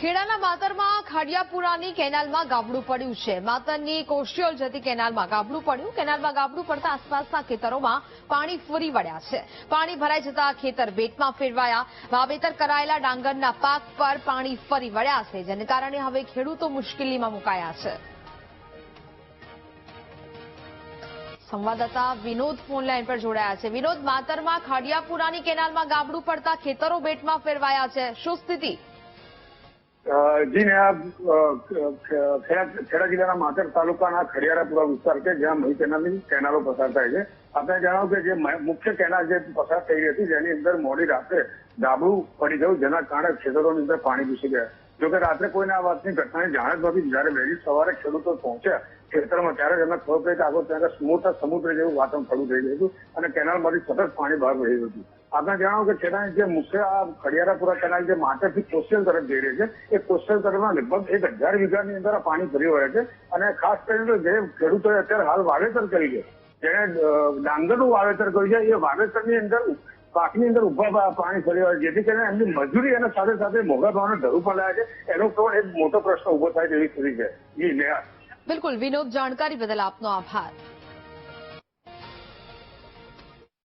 ખેડાના માતરમાં ખાડિયાપુરાની કેનાલમાં ગાબડું પડ્યું છે. માતરની કોશિયોલ જતી કેનાલમાં ગાબડું પડ્યું. કેનાલમાં ગાબડું પડતા આસપાસના ખેતરોમાં પાણી ફરી વળ્યા છે. પાણી ભરાઈ જતા ખેતર બેટમાં ફેરવાયા. વાવેતર કરાયેલા ડાંગરના પાક પર પાણી ફરી વળ્યા છે, જેને કારણે હવે ખેડૂતો મુશ્કેલીમાં મુકાયા છે. સંવાદદાતા વિનોદ ફોનલાઈન પર જોડાયા છે. વિનોદ, માતરમાં ખાડિયાપુરાની કેનાલમાં ગાબડું પડતા ખેતરો બેટમાં ફેરવાયા છે. શું સ્થિતિ? જી આ ખેડા જિલ્લાના માતર તાલુકાના ખડિયારાપુરા વિસ્તાર છે, જ્યાં મહી કેનાલની કેનાલો પસાર થાય છે. આપણે જણાવ્યું કે જે મુખ્ય કેનાલ જે પસાર થઈ હતી, જેની અંદર મોડી રાત્રે ડાબડું પડી ગયું, જેના કારણે ખેતરોની અંદર પાણી ઘૂસી ગયા. જોકે રાત્રે કોઈને આ વાતની ઘટનાની જાણ જ નથી જયારે વહેલી સવારે ખેડૂતો પહોંચ્યા ખેતરમાં, ત્યારે જ એમને ખબર પડી કે આગળ ત્યારે મોટા સમુદ્ર જેવું વાતાવરણ ખડું થઈ ગયું હતું અને કેનાલમાંથી સતત પાણી બહાર વહી હતું. આપણે જણાવો કે તેના જે મુખ્ય આ ખડિયારાપુરા કેનાલ જે માટેથી કોસ્ટલ તરફ જઈ રહી છે, એ કોસ્ટલ તરફના લગભગ એક હજાર વીઘાની અંદર પાણી ભર્યું વળે છે અને ખાસ કરીને જે ખેડૂતોએ અત્યારે હાલ વાવેતર કરી છે જેને ડાંગરનું વાવેતર કર્યું છે, એ વાવેતરની અંદર પાકની અંદર ઊભા પાણી ફરી હોય જેથી કરીને એમની મજૂરી અને સાથે સાથે મોંઘા ભાવને ધરું પણ લાગે છે, એનો પણ એક મોટો પ્રશ્ન ઊભો થાય તેવી સ્થિતિ છે. બિલકુલ, વિનોદ જાણકારી બદલ આપનો આભાર.